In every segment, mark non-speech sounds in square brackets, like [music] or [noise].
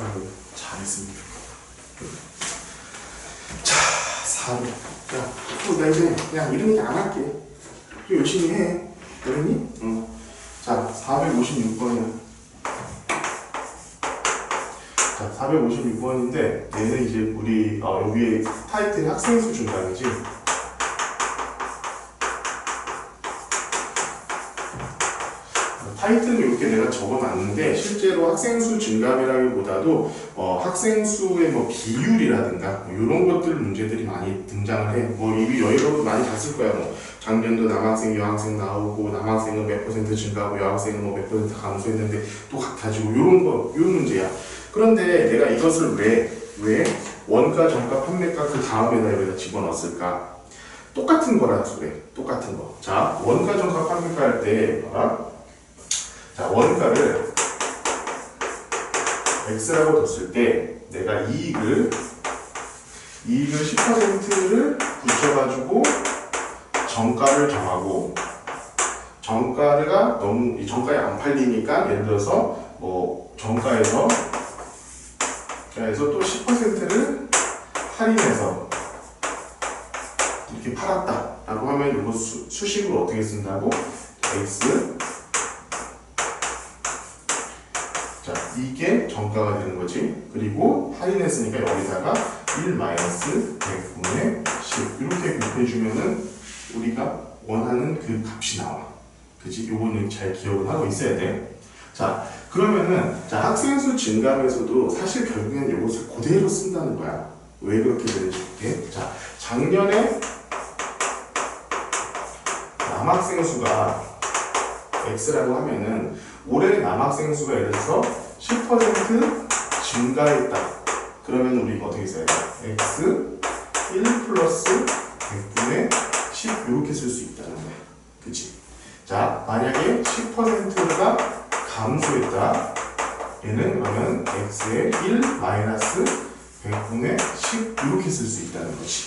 수학을 잘했으면 좋겠다. 자, 4번. 야, 어, 나 이제 그냥 이런 얘기 안 할게. 좀 열심히 해. 알겠니? 응. 자, 456번이야. 자, 456번인데 얘는 이제 우리 어, 여기에 타이틀이 학생수 중간이지. 타이 적어놨는데 실제로 학생 수 증감이라기보다도 어, 학생 수의 뭐 비율이라든가 뭐 이런 것들 문제들이 많이 등장을 해. 뭐 이미 여러분 많이 봤을 거야. 뭐 작년도 남학생, 여학생 나오고 남학생은 몇 퍼센트 증가하고 여학생은 뭐 몇 퍼센트 감소했는데 또 같아지고 이런 거, 이런 문제야. 그런데 내가 이것을 왜, 왜 원가, 정가, 판매가 그 다음에다 여기다 집어넣었을까? 똑같은 거라 그래. 똑같은 거. 자, 원가, 정가, 판매가 할 때, 봐라. 자, 원가를 x라고 뒀을 때 내가 이익을 이익을 10%를 붙여가지고 정가를 정하고 정가가 너무 이 정가에 안 팔리니까 예를 들어서 뭐 정가에서 그래서 또 10%를 할인해서 이렇게 팔았다 라고 하면 이거 수, 수식으로 어떻게 쓴다고? x 자, 이게 정가가 되는 거지. 그리고 할인했으니까 여기다가 1 마이너스 100분의 10 이렇게 곱해주면은 우리가 원하는 그 값이 나와. 그지? 요거는 잘 기억을 하고 있어야 돼. 자, 그러면은 자 학생 수 증감에서도 사실 결국엔 이것을 그대로 쓴다는 거야. 왜 그렇게 되는지 볼게. 자, 작년에 남학생 수가 x라고 하면은 올해 남학생 수가 예를 들어서 10% 증가했다. 그러면 우리 어떻게 써야 돼? x 1 플러스 100분의 10 이렇게 쓸 수 있다는 거야. 그치? 자, 만약에 10%가 감소했다. 얘는 그러면 x의 1 마이너스 100분의 10 이렇게 쓸 수 있다는 거지.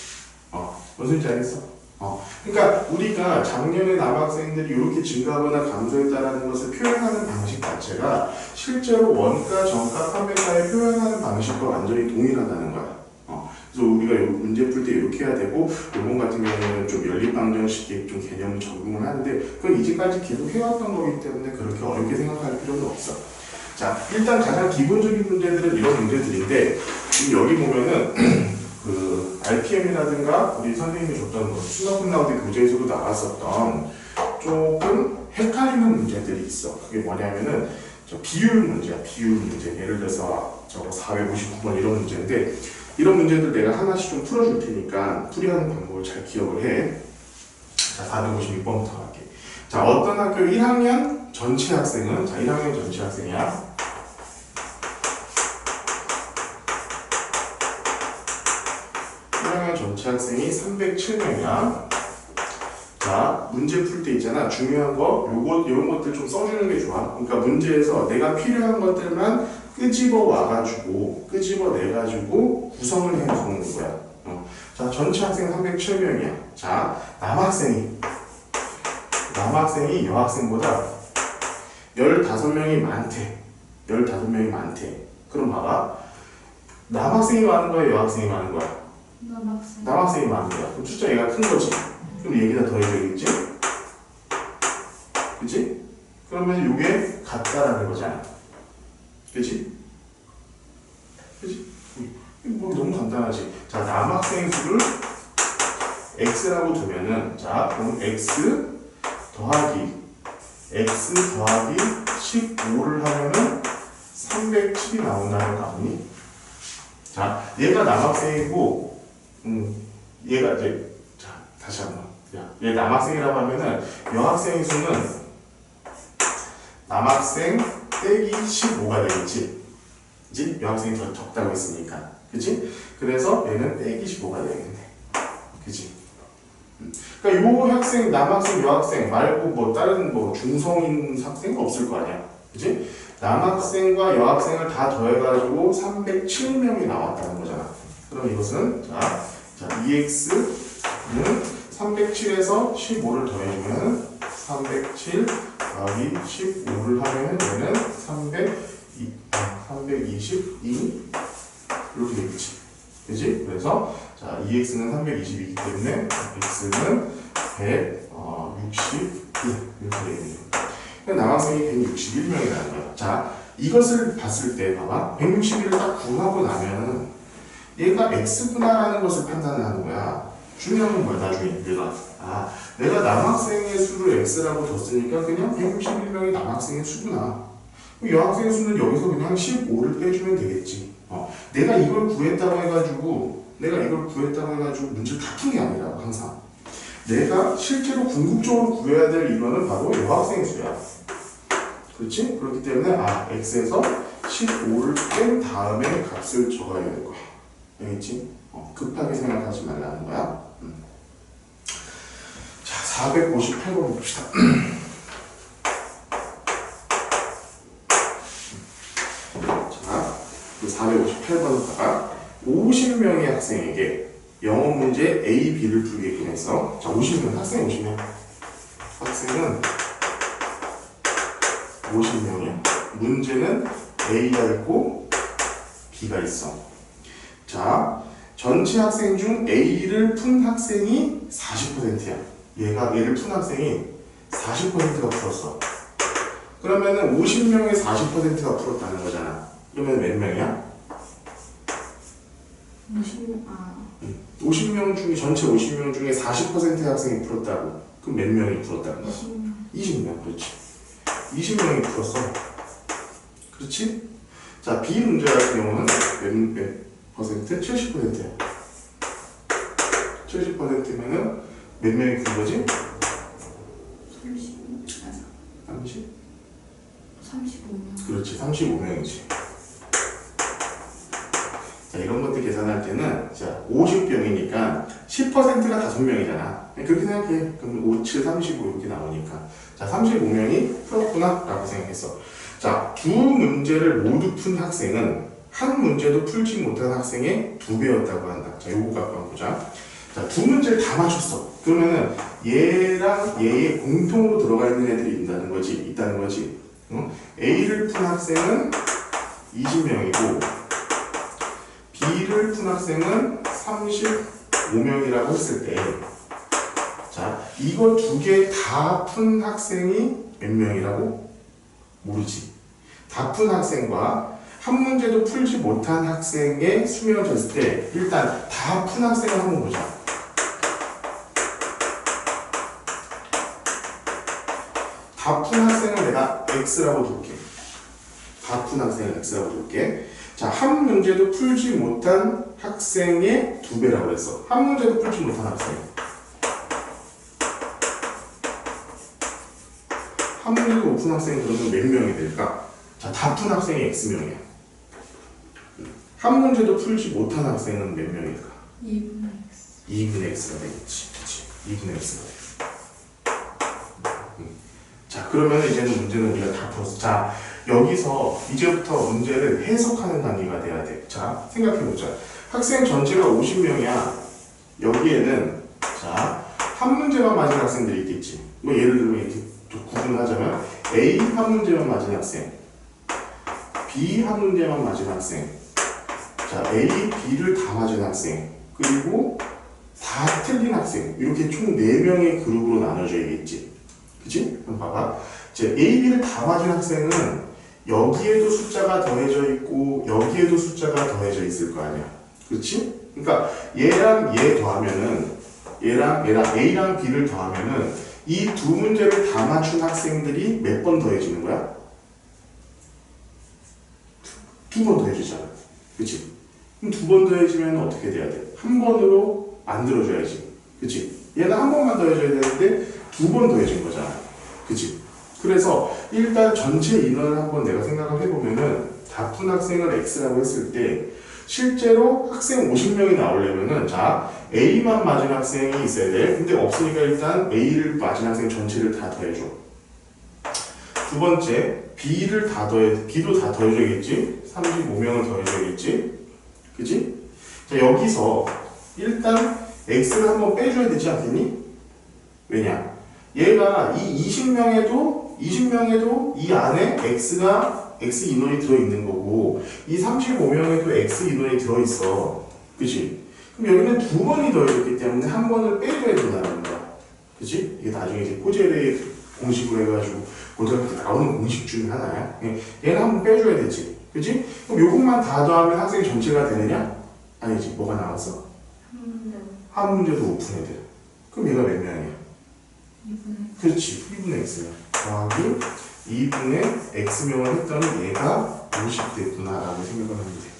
어, 무슨 지 알겠어? 어, 그러니까 우리가 작년에 남학생들이 이렇게 증가하거나 감소했다는 것을 표현하는 방식 자체가 실제로 원가, 정가, 판매가에 표현하는 방식과 완전히 동일하다는 거야. 어, 그래서 우리가 요 문제 풀 때 이렇게 해야 되고 요번 같은 경우는 좀 연립방정식의 좀 개념을 적용을 하는데 그건 이제까지 계속 해왔던 거기 때문에 그렇게 어렵게 생각할 필요는 없어. 자, 일단 가장 기본적인 문제들은 이런 문제들인데 지금 여기 보면은 [clears throat] 그 RPM이라든가 우리 선생님이 줬던 뭐 수능 끝나고 때 교재에서도 나왔었던 조금 헷갈리는 문제들이 있어. 그게 뭐냐면은 저 비율 문제야. 비율 문제. 예를 들어서 저거 459번 이런 문제인데 이런 문제들 내가 하나씩 좀 풀어줄 테니까 풀이하는 방법을 잘 기억을 해. 자, 456번부터 갈게. 자, 어떤 학교 1학년 전체 학생은 자, 1학년 전체 학생이야. 전체 학생이 307명이야. 자, 문제 풀 때 있잖아. 중요한 거, 요것, 요런 것들 좀 써주는 게 좋아. 그러니까 문제에서 내가 필요한 것들만 끄집어 와가지고, 끄집어 내가지고 구성을 해 주는 거야. 어. 자, 전체 학생 307명이야. 자, 남학생이, 남학생이 여학생보다 15명이 많대. 15명이 많대. 그럼 봐봐. 남학생이 많은 거야, 여학생이 많은 거야? 남학생. 남학생이 거야. 그럼 숫자 얘가 큰 거지. 그럼 얘기가 더해져야겠지? 그치? 그러면 이게 같다라는 거잖아. 그치? 그치? 뭐 너무 간단하지. 자, 남학생 수를 x라고 두면은 자, 그럼 x 더하기 x 더하기 15를 하면은 307이 나온다는 거 아니니? 자, 얘가 남학생이고 음, 얘가 이제 자 다시 한번 야, 얘 남학생이라고 하면은 여학생 수는 남학생 빼기 15가 되겠지 그지? 여학생이 더 적다고 했으니까 그지? 그래서 얘는 빼기 15가 되겠네 그지? 음. 그러니까 요 학생 남학생 여학생 말고 뭐 다른 뭐 중성인 학생 없을 거 아니야 그지? 남학생과 여학생을 다 더해가지고 307명이 나왔다는 거잖아 그럼 이것은 자 자, EX는 307에서 15를 더해주면 307 더하기 15를 하면 얘는 322 이렇게 되겠지. 그지? 그래서 자 2x는 322이기 때문에 x는 162 이렇게 되겠네요. 남학생이 161명이라는 거야. 자 이것을 봤을 때 봐봐 161을 딱 구하고 나면은 얘가 x구나라는 것을 판단을 하는 거야. 중요한 건 뭐야 나중에 얘가 아 내가 남학생의 수를 x라고 뒀으니까 그냥 161명이 남학생의 수구나. 여학생의 수는 여기서 그냥 15를 빼주면 되겠지. 어, 내가 이걸 구했다고 해가지고 내가 이걸 구했다고 해가지고 문제를 다 푼 게 아니라 항상 내가 실제로 궁극적으로 구해야 될 인원은 바로 여학생의 수야. 그렇지? 그렇기 때문에 아 x에서 15를 뺀 다음에 값을 적어야 될 거야. 알겠지? 어, 급하게 생각하지 말라는 거야. 음. 자, 458번 봅시다. [clears throat] 자, 그 458번에다가 50명의 학생에게 영어 문제 A, B를 풀게끔 해서 자, 50명, 학생 50명. 학생은 50명이야. 문제는 A가 있고 B가 있어. 자, 전체 학생 중 A를 푼 학생이 40%야. 얘가 얘를 푼 학생이 40%가 풀었어. 그러면은 50명의 40%가 풀었다는 거잖아. 그러면 몇 명이야? 50, 아, 50명 중에 전체 50명 중에 40%의 학생이 풀었다고. 그럼 몇 명이 풀었다는 거야? 20명. 20명, 그렇지. 20명이 풀었어. 그렇지? 자, B 문제 같은 경우는 몇, 몇? 70%야. 70%면은 몇 명이 푼 거지? 30, 아, 30? 35명. 그렇지, 35명이지. 자, 이런 것들 계산할 때는, 자, 50병이니까 10%가 5명이잖아. 그렇게 생각해. 그럼 5, 7, 35 이렇게 나오니까. 자, 35명이 풀었구나. 라고 생각했어. 자, 두 문제를 모두 푼 학생은 한 문제도 풀지 못한 학생의 두 배였다고 한다. 자, 요거 갖고 한번 보자. 자, 두 문제를 다 맞췄어. 그러면은 얘랑 얘의 공통으로 들어가 있는 애들이 있다는 거지. 있다는 거지. 응? A를 푼 학생은 20명이고 B를 푼 학생은 35명이라고 했을 때 자, 이거 두 개 다 푼 학생이 몇 명이라고? 모르지. 다 푼 학생과 한 문제도 풀지 못한 학생의 수명을 졌을 때 일단 다 푼 학생을 한번 보자. 다 푼 학생을 내가 X라고 둘게. 다 푼 학생을 X라고 둘게. 자, 한 문제도 풀지 못한 학생의 두 배라고 했어. 한 문제도 풀지 못한 학생. 한 문제도 못 푼 학생이 그러면 몇 명이 될까? 자, 다 푼 학생이 X명이야. 한 문제도 풀지 못한 학생은 몇 명일까? 2분의 X. 2분의 x가 되겠지. 그치? 2분의 x가 되겠어. 음. 자, 그러면 이제는 문제는 우리가 다 풀었어. 자, 여기서 이제부터 문제를 해석하는 단계가 돼야 돼. 자, 생각해보자. 학생 전체가 50명이야. 여기에는, 자, 한 문제만 맞은 학생들이 있겠지. 뭐 예를 들면 이렇게 좀 구분하자면, A 한 문제만 맞은 학생, B 한 문제만 맞은 학생, 자, A, B를 다 맞은 학생, 그리고 다 틀린 학생 이렇게 총 4명의 그룹으로 나눠져야겠지 그치? 그럼 봐봐 이제 A, B를 다 맞은 학생은 여기에도 숫자가 더해져 있고 여기에도 숫자가 더해져 있을 거 아니야 그렇지? 그러니까 얘랑 얘 더하면은 얘랑 얘랑 A랑 B를 더하면은 이 두 문제를 다 맞춘 학생들이 몇 번 더해지는 거야? 두 번 더해지잖아 그치? 그럼 두 번 더해지면 어떻게 돼야 돼? 한 번으로 만들어줘야지. 그치? 얘는 한 번만 더해줘야 되는데 두 번 더해진 거잖아. 그치? 그래서 일단 전체 인원을 한번 내가 생각을 해보면은 다푼 학생을 X라고 했을 때 실제로 학생 50명이 나오려면은 자 A만 맞은 학생이 있어야 돼. 근데 없으니까 일단 A를 맞은 학생 전체를 다 더해줘. 두 번째 B를 다 더해 B도 다 더해줘야겠지. 35명을 더해줘야겠지. 그지? 자, 여기서 일단 x를 한번 빼줘야 되지 않겠니? 왜냐? 얘가 이 20명에도 그리고 20명에도 이 안에 x가 x 인원이 들어있는 거고 이 35명에도 x 인원이 들어있어. 그치? 그럼 여기는 두 번이 더해졌기 때문에 한 번을 빼줘야 된다는 거야. 그치? 이게 나중에 이제 포제레 공식으로 해가지고 고등학교 때 나오는 공식 중에 하나야. 예, 얘는 한 번 빼줘야 되지. 그치? 그럼 요것만 다 더하면 학생 전체가 되느냐? 아니지. 뭐가 나왔어? 한한 문제도 오픈해야 돼. 그럼 얘가 몇 명이야? 2분의 그렇지. 2분의 x야. 더하기 2분의 x명을 했더니 얘가 50대구나라고 생각을 하면 돼.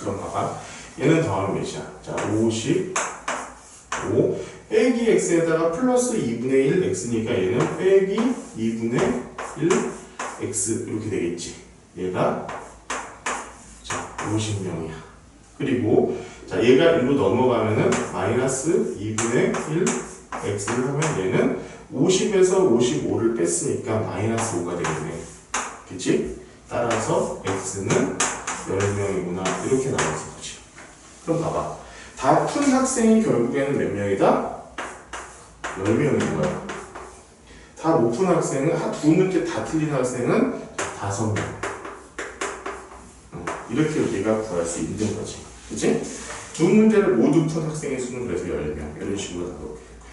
그럼 봐봐. 얘는 더하면 몇이야? 자, 50, 5, 빼기 x에다가 플러스 2분의 1 x니까 얘는 빼기 2분의 1 x 이렇게 되겠지. 얘가 자, 50명이야. 그리고 자, 얘가 1로 넘어가면은 마이너스 2분의 1 x를 하면 얘는 50에서 55를 뺐으니까 마이너스 5가 되겠네. 그치? 따라서 x는 10명이구나. 이렇게 나와서 거지. 그럼 봐봐. 다 푼 학생이 결국에는 몇 명이다? 10명인 거야. 다 못 푼 학생은, 한두 문제 다 틀린 학생은 5명. 어, 이렇게 우리가 구할 수 있는 거지. 그치? 두 문제를 모두 푼 학생의 수는 그래서 10명. 이런 식으로 나오게 될 거야.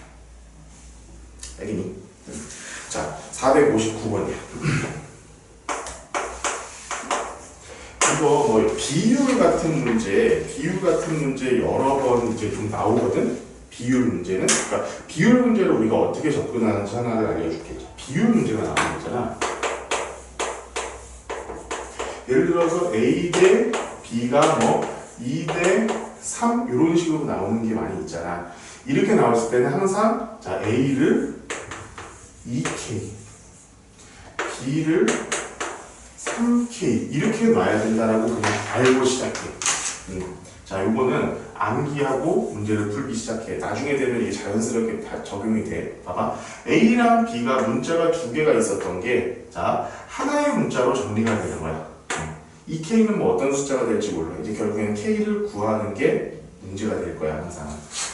알겠니? 자, 459번이야. 이거 뭐 비율 같은 문제, 비율 같은 문제 여러 번 이제 좀 나오거든. 비율 문제는 그러니까 비율 문제를 우리가 어떻게 접근하는지 하나를 알려줄게. 비율 문제가 나오는 거잖아. 예를 들어서 A 대 B가 뭐 2 대 3 이런 식으로 나오는 게 많이 있잖아. 이렇게 나왔을 때는 항상 자 A를 2K, B를 3K 이렇게 놔야 된다라고 그냥 알고 시작해. 음. 자, 요거는 암기하고 문제를 풀기 시작해. 나중에 되면 이게 자연스럽게 다 적용이 돼. 봐봐. A랑 B가 문자가 두 개가 있었던 게, 자, 하나의 문자로 정리가 되는 거야. 음. 이 K는 뭐 어떤 숫자가 될지 몰라. 이제 결국에는 K를 구하는 게 문제가 될 거야, 항상.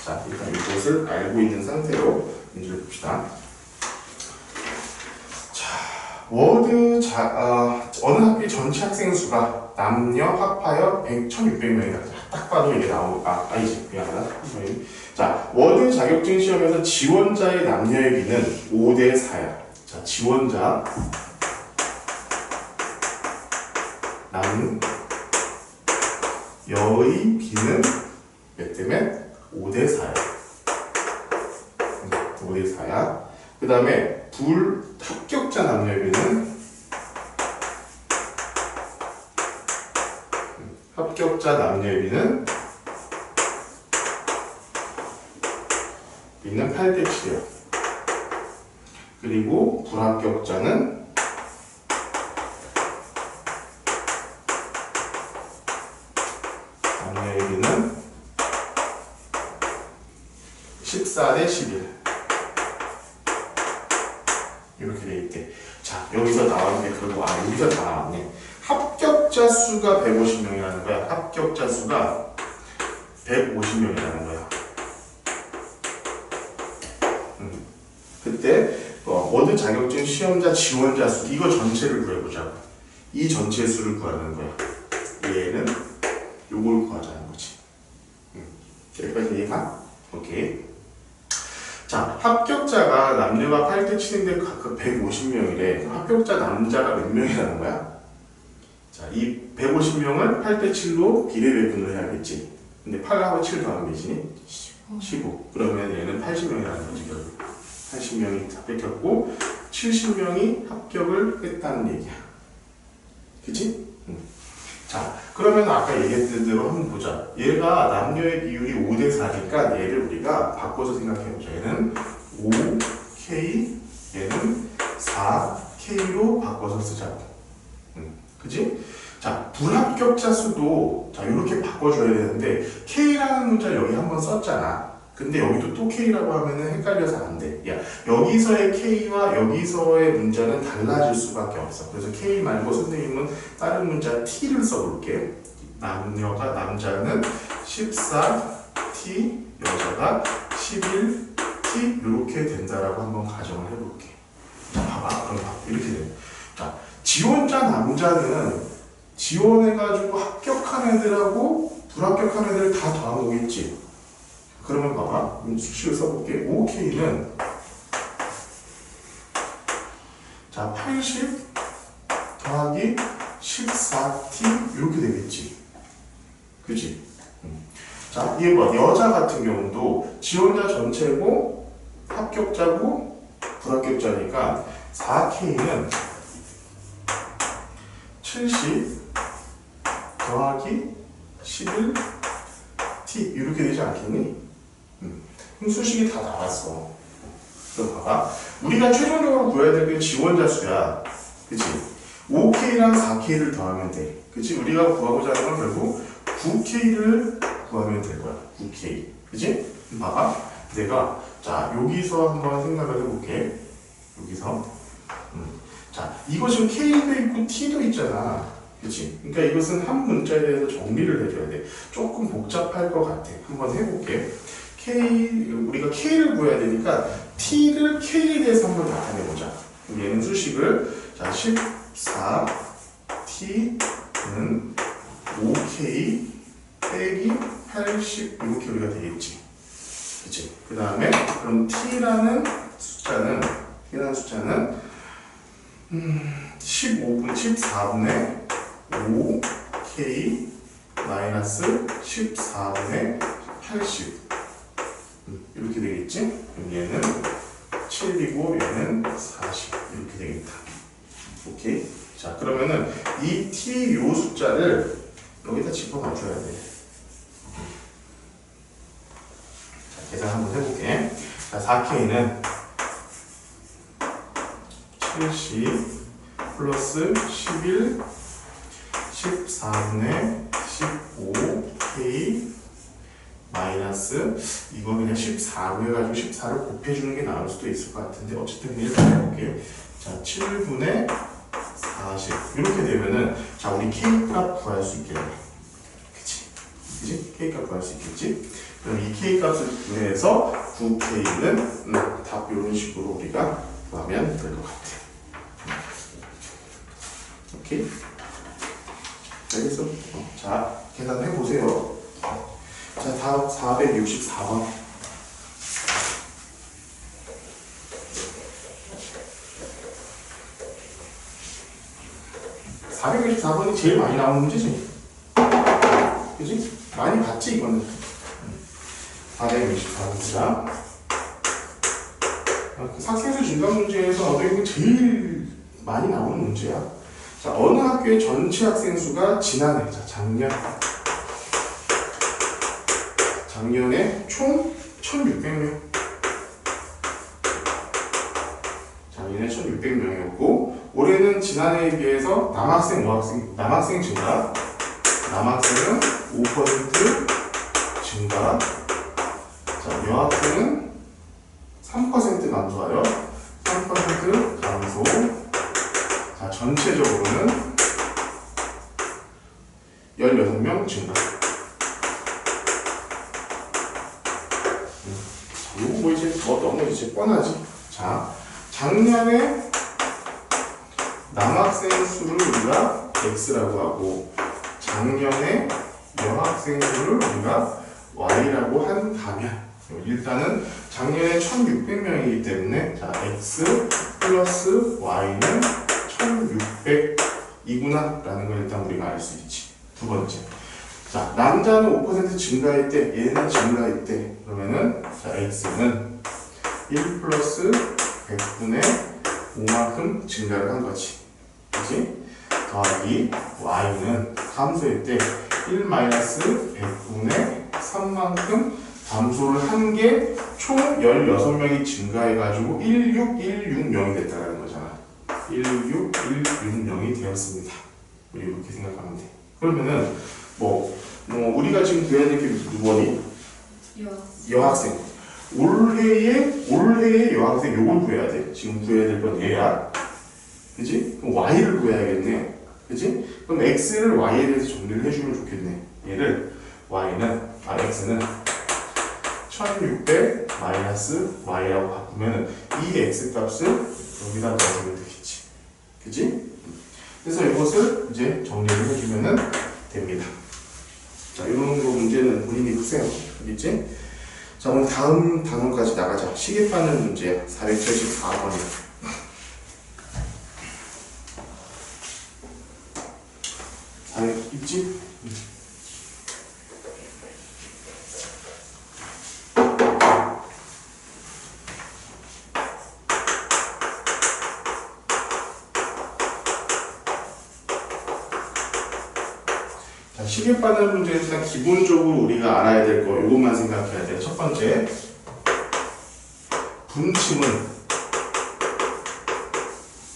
자, 일단 이것을 알고 있는 상태로 문제를 봅시다. 워드 자, 어, 어느 학교 전체 학생 수가 남녀 합하여 100, 1600명이다. 딱 봐도 이게 나오, 아, 아니지. 미안하다. 자, 워드 자격증 시험에서 지원자의 남녀의 비는 5대 4야. 자, 지원자. 남, 여의 비는 몇 대면? 5대 4야. 5대 4야. 그 다음에 불 합격자 남녀비는 합격자 남녀의 비는 비는 8대 7이요. 그리고 불합격자는 남녀의 비는 14대 11. 이렇게 돼 있대. 자, 여기서 나온 게 그리고 아, 여기서 다 나왔네. 합격자 수가 150명이라는 거야. 합격자 수가 150명이라는 거야. 음. 그때 어, 워드 자격증 시험자 지원자 수 이거 전체를 구해보자고. 이 전체 수를 구하는 거야. 얘는 요걸 구하자는 거지. 음. 여기까지 이해가? 오케이. 자, 합격자가 남녀가 8대 7인데 각각 150명이래. 합격자 남자가 몇 명이라는 거야? 자, 이 150명을 8대 7로 비례 배분을 해야겠지. 근데 8하고 7 더하면 몇이니? 15. 그러면 얘는 80명이라는 거지, 결국. 80명이 다 뺏겼고, 70명이 합격을 했다는 얘기야. 그치? 응. 자, 그러면 아까 얘기했던 대로 한번 보자. 얘가 남녀의 비율이 5대 4니까 얘를 우리가 바꿔서 생각해보자. 얘는 5K, 얘는 4K로 바꿔서 쓰자고. 음, 그지? 자, 불합격자 수도 자 이렇게 바꿔줘야 되는데 K라는 문자 여기 한번 썼잖아. 근데 여기도 또 K라고 하면은 헷갈려서 안 돼. 야, 여기서의 K와 여기서의 문자는 달라질 수밖에 없어. 그래서 K 말고 선생님은 다른 문자 T를 써볼게. 남녀가 남자는 14T, 여자가 11T 이렇게 된다라고 한번 가정을 해볼게. 자, 봐봐. 그럼 봐. 이렇게 돼. 자, 지원자 남자는 지원해가지고 합격한 애들하고 불합격한 애들 다 더하면 오겠지. 그러면 봐봐. 음, 수식을 써볼게. 5K는 자, 80 더하기 14T 이렇게 되겠지. 그지? 음. 자, 이게 뭐 여자 같은 경우도 지원자 전체고 합격자고 불합격자니까 4K는 70 더하기 11 T 이렇게 되지 않겠니? 음. 그럼 수식이 다 나왔어. 그럼 봐봐. 우리가 최종적으로 구해야 될 게 지원자 수야. 그치? 5K랑 4K를 더하면 돼. 그치? 우리가 구하고자 하는 건 결국 9K를 구하면 될 거야. 9K. 그치? 봐봐. 내가, 자, 여기서 한번 생각을 해볼게. 여기서. 음. 자, 지금 K도 있고 T도 있잖아. 그치? 그러니까 이것은 한 문자에 대해서 정리를 해줘야 돼. 조금 복잡할 것 같아. 한번 해볼게. K, 우리가 K를 구해야 되니까 T를 K에 대해서 한번 나타내 보자. 그럼 얘는 수식을, 자, 14, T는 5K 빼기 80 이렇게 우리가 되겠지. 그치? 그 다음에 그럼 T라는 숫자는 T라는 숫자는 음, 15분, 14분의 5K 마이너스 14분의 80 음, 이렇게 되겠지? 얘는 7이고 얘는 40 이렇게 되겠다. 오케이? 자 그러면은 이 T 요 숫자를 여기다 집어넣어줘야 돼. 자 계산 한번 해볼게. 자 4K는 70 플러스 11 14분의 15K 마이너스 이거 그냥 14로 해가지고 14를 곱해주는 게 나을 수도 있을 것 같은데 어쨌든 이렇게 해볼게요. 자 7분의 40 이렇게 되면은 자 우리 K 값 구할 수 있겠네. 그치? 그치? K 값 구할 수 있겠지? 그럼 이 K 값을 구해서 9K는 음, 답 이런 식으로 우리가 구하면 될 것 같아. 오케이? 알겠어? 어, 자, 계산해 보세요. 자, 다음 464번. (464번이) 제일 많이 나오는 문제지. 그지? 많이 봤지 이거는. 464번입니다 학생수 진단 문제에서 어떻게 제일 많이 나오는 문제야. 자, 어느 학교의 전체 학생 수가 지난해, 자, 작년, 작년에 총 1,600명. 작년에 1,600명이었고, 올해는 지난해에 비해서 남학생, 여학생, 남학생 증가, 남학생은 5% 증가, 자, 여학생은 3% 감소하여 3% 감소, 자, 전체적으로는 16명 증가. 음, 뭐 이제 뭐 너무 이제 뻔하지. 자, 작년에 남학생 수를 우리가 X라고 하고 작년에 여학생 수를 우리가 Y라고 한다면 일단은 작년에 1600명이기 때문에 자, X 플러스 Y는 1600이구나. 라는 걸 일단 우리가 알 수 있지. 두 번째 자 남자는 5% 증가했대 얘는 증가했대 그러면은 자 x는 1 플러스 100분의 5만큼 증가를 한 거지 그치? 더하기 y는 감소했대 1 마이너스 100분의 3만큼 감소를 한 게 총 16명이 증가해가지고 1616명이 됐다는 거잖아 1616명이 되었습니다. 이렇게 생각하면 돼. 그러면은 뭐, 뭐 우리가 지금 구해야 될 게? 여 여학생. 올해의 올해의 여학생 요걸 구해야 돼. 지금 구해야 될 건 얘야. 그지? 그럼 y를 구해야겠네. 그지? 그럼 x를 y에 대해서 정리를 해주면 좋겠네. 얘를 y는 아 x는 1600 마이너스 y라고 바꾸면 이 x 값을 여기다 넣어주면 되겠지. 그지? 그래서 이것을 이제 정리를 해주면은 됩니다. 자, 이런 거 문제는 본인이 푸세요. 알겠지? 자, 오늘 다음 단원까지 나가자. 시계바늘 문제 474번이야. 잘 있지? 자, 시계바늘 문제에서 기본적으로 우리가 알아야 될 거, 이것만 생각해야 돼. 첫 번째, 분침은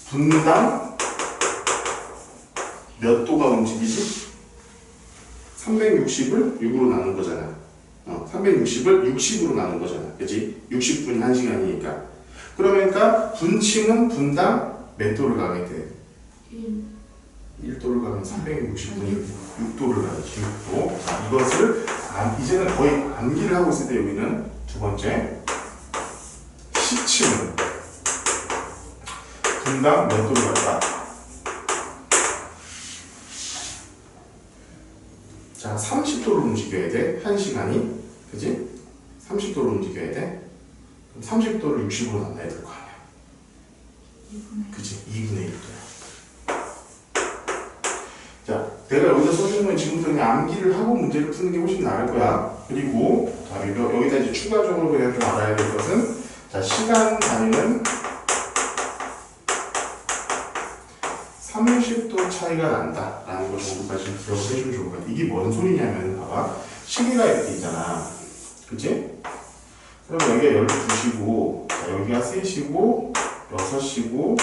분당 몇 도가 움직이지? 360을 6으로 나눈 거잖아. 어, 360을 60으로 나눈 거잖아. 그치? 60분이 1시간이니까. 그러니까 분침은 분당 몇 도를 가게 돼? 1 1도를 가면 360분이 6도를 가야지 6도 자, 이것을 아, 이제는 거의 암기를 하고 있을 때 여기는 두 번째 시침은 분당 몇 도를 갈까? 자 30도를 움직여야 돼. 1시간이. 그지? 30도를 움직여야 돼. 그럼 30도를 60으로 나눠야 될 거 아니야. 2분의 그치? 2분의 1도야 자, 내가 여기다 써준 건 지금부터 그냥 암기를 하고 문제를 푸는 게 훨씬 나을 거야. 그리고, 자, 여기- 여기다 이제 추가적으로 그냥 좀 알아야 될 것은, 자, 시간 단위는 30도 차이가 난다. 라는 거 정도까지 좀 기억을 해주면 좋을 것 같아. 이게 뭔 소리냐면, 봐봐. 시계가 이렇게 있잖아. 그치? 그럼 여기가 12시고, 자, 여기가 3시고, 6시고,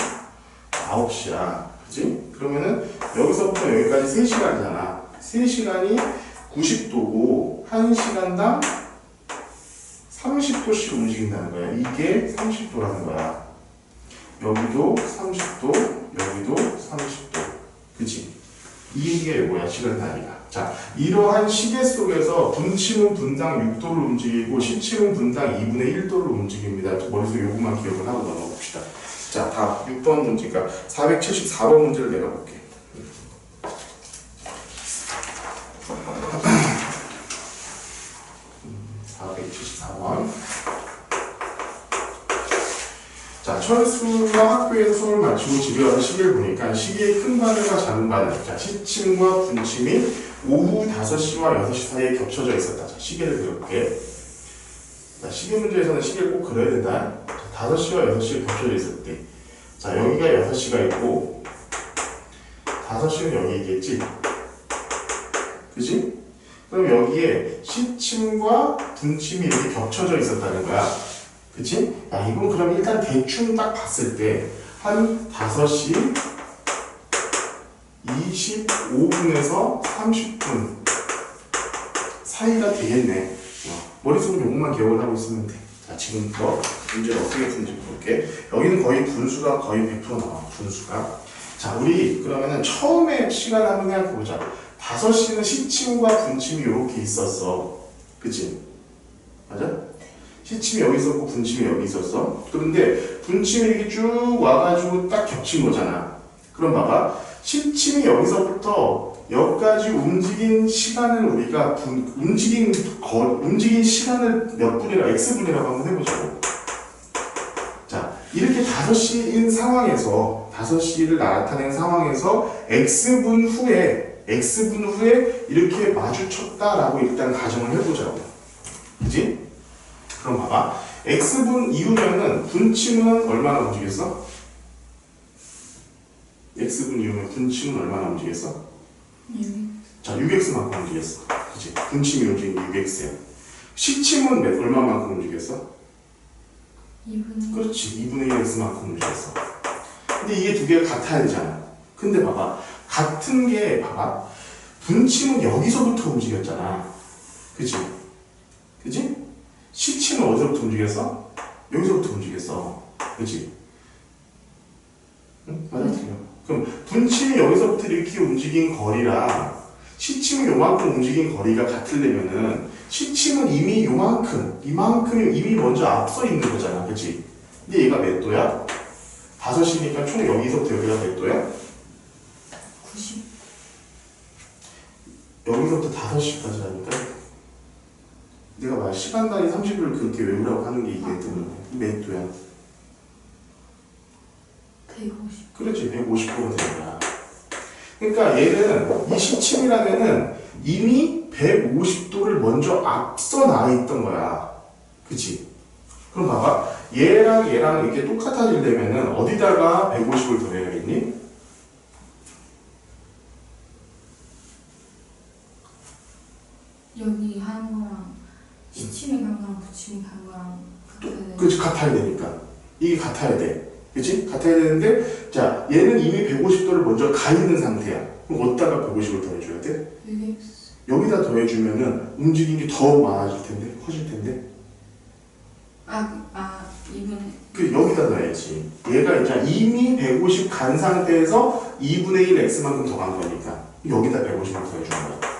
9시야. 그치? 그러면은 여기서부터 여기까지 3시간이잖아. 3시간이 90도고 1시간당 30도씩 움직인다는 거야. 이게 30도라는 거야. 여기도 30도, 여기도 30도. 그치? 이게 뭐야, 시간 단위가. 자, 이러한 시계 속에서 분침은 분당 6도를 움직이고 시침은 분당 2분의 1도를 움직입니다. 머릿속에 요것만 기억을 하고 넘어봅시다. 자, 다음 6번 문제가 474번 문제를 내려볼게. 음, 474번. 자, 철수가 학교에서 수업을 마치고 집에 와서 시계를 보니까 시계의 큰 바늘과 작은 바늘, 자, 시침과 분침이 오후 5시와 6시 사이에 겹쳐져 있었다. 자, 시계를 그려볼게. 자, 시계 문제에서는 시계를 꼭 그려야 된다. 5시와 6시에 겹쳐져 때. 자, 여기가 6시가 있고, 5시는 여기 있겠지? 그지? 그럼 여기에 시침과 분침이 이렇게 겹쳐져 있었다는 거야. 그치? 야, 이건 그럼 일단 대충 딱 봤을 때, 한 5시 25분에서 30분 사이가 되겠네. 어, 머릿속으로 요것만 기억을 하고 있으면 돼. 자, 지금부터 문제를 어떻게 푸는지 볼게. 여기는 거의 분수가 거의 100% 나와, 분수가. 자, 우리 그러면은 처음에 시간 한번 생각해보자. 5시는 시침과 분침이 이렇게 있었어. 그치? 맞아? 시침이 여기 있었고 분침이 여기 있었어. 그런데 분침이 이렇게 쭉 와가지고 딱 겹친 거잖아. 그럼 봐봐. 시침이 여기서부터 여기까지 움직인 시간을 우리가 분, 움직인 거, 움직인 시간을 몇 분이라 x 분이라고 한번 해보자고. 자, 이렇게 5시인 상황에서 5시를 나타낸 상황에서 x 분 후에 x 분 후에 이렇게 마주쳤다라고 일단 가정을 해보자고. 그지? 그럼 봐봐. x분 이후면은 분침은 얼마나 움직였어? x분 이후면 분침은 얼마나 움직였어? 6 자, 6x만큼 움직였어. 그치? 분침이 움직인 게 6x야. 시침은 몇, 얼마만큼 움직였어? 2분의 그렇지. 2분의 1x만큼 움직였어. 근데 이게 두 개가 같아야 되잖아. 근데 봐봐. 같은 게, 봐봐. 분침은 여기서부터 움직였잖아. 그치? 그치? 시침은 어디서부터 움직였어? 여기서부터 움직였어. 그치? 응? 맞아, 틀려. 그럼 분침이 여기서부터 이렇게 움직인 거리랑 시침이 요만큼 움직인 거리가 같으려면은 시침은 이미 요만큼, 이만큼이 이미 먼저 앞서 있는 거잖아. 그치? 근데 얘가 몇 도야? 5시니까 총 여기서부터 여기가 몇 도야? 90 여기서부터 5시까지 하니까 내가 말 시간 단위 30을 그렇게 외우라고 하는 게 이게 때문에 몇 도야? 150 그렇지 150도가 되는 거야 그러니까 얘는 이 시침이라는 애는 이미 150도를 먼저 앞서 나와 있던 거야 그치? 그럼 봐봐 얘랑 얘랑 이게 똑같아지려면은 어디다가 150을 더해야겠니? 여기 하는 거랑 시침이 간 거랑 붙임이 간 거랑 그치 같아야 되니까. 이게 같아야 돼. 그치? 같아야 되는데 자 얘는 이미 150도를 먼저 가 있는 상태야. 그럼 어디다가 150을 더해줘야 돼? 여기 여기다 더해주면은 움직임이 더 많아질 텐데? 커질 텐데? 아, 아 2분의 그 여기다 넣어야지. 얘가 이제 이미 150 간 상태에서 2분의 1 x만큼 더 간 거니까. 여기다 150을 더해주는 거야